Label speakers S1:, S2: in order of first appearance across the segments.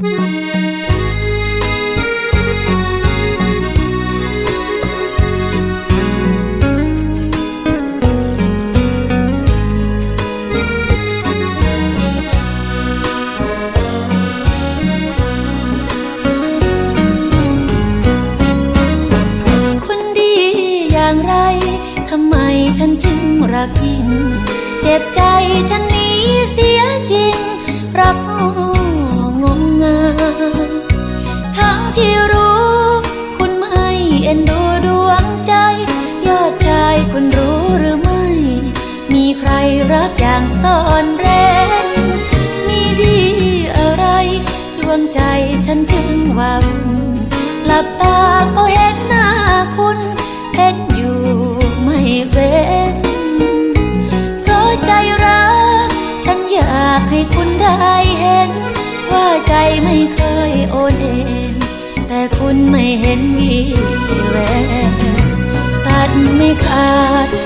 S1: คนดีอย่างไร ทำไมฉันจึงรักยิ่ง เจ็บใจฉันนี้เสียจริง รักางซ่อนเร้นมีดีอะไร ดวงใจฉันจึงว่าวุ่นหลับตาก็เห็นหน้าคุณเห็นอยู่ไม่เว้นเพราะใจรัก ฉันอยากให้คุณได้เห็น ว่าใจไม่เคยโอนเอ็นแต่คุณไม่เห็นวีแววตัดไม่ขาด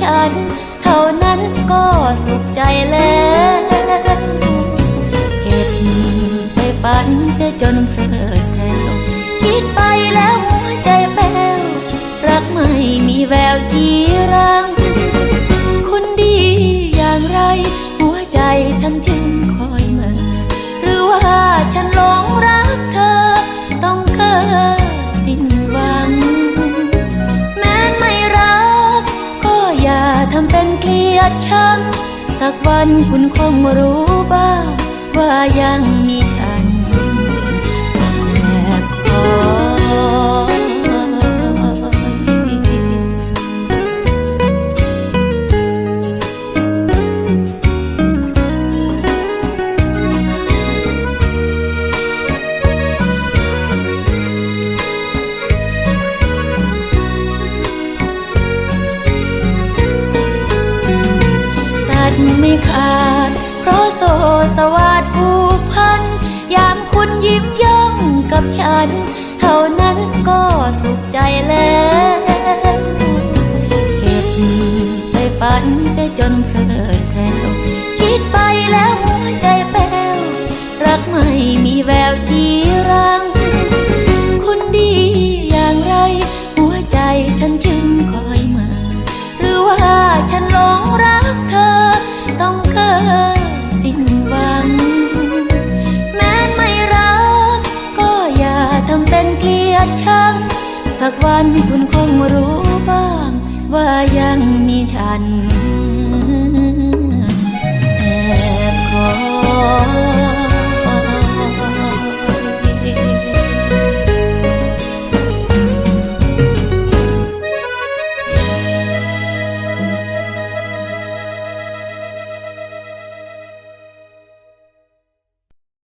S1: ฉัน เท่านั้นก็สุขใจแล้วเก็บไปฝันเสียจนเพลิดเพลินคิดไปแล้วหัวใจแป้วรักไม่มีแววจี ดชังสักวันคุณคงรู้บ้าง ว่ายังมี ขาด เพราะโซสวัสดผูกพัน ยามคุณยิ้มย่องกับฉัน เท่านั้นก็สุขใจแล้ว เก็บไปฝันเสียจนเพลิดเพลินคิดไปแล้วหัวใจแป้ว รักไม่มีแววจี สักวันคุณคงรู้บ้าง ว่ายังมีฉัน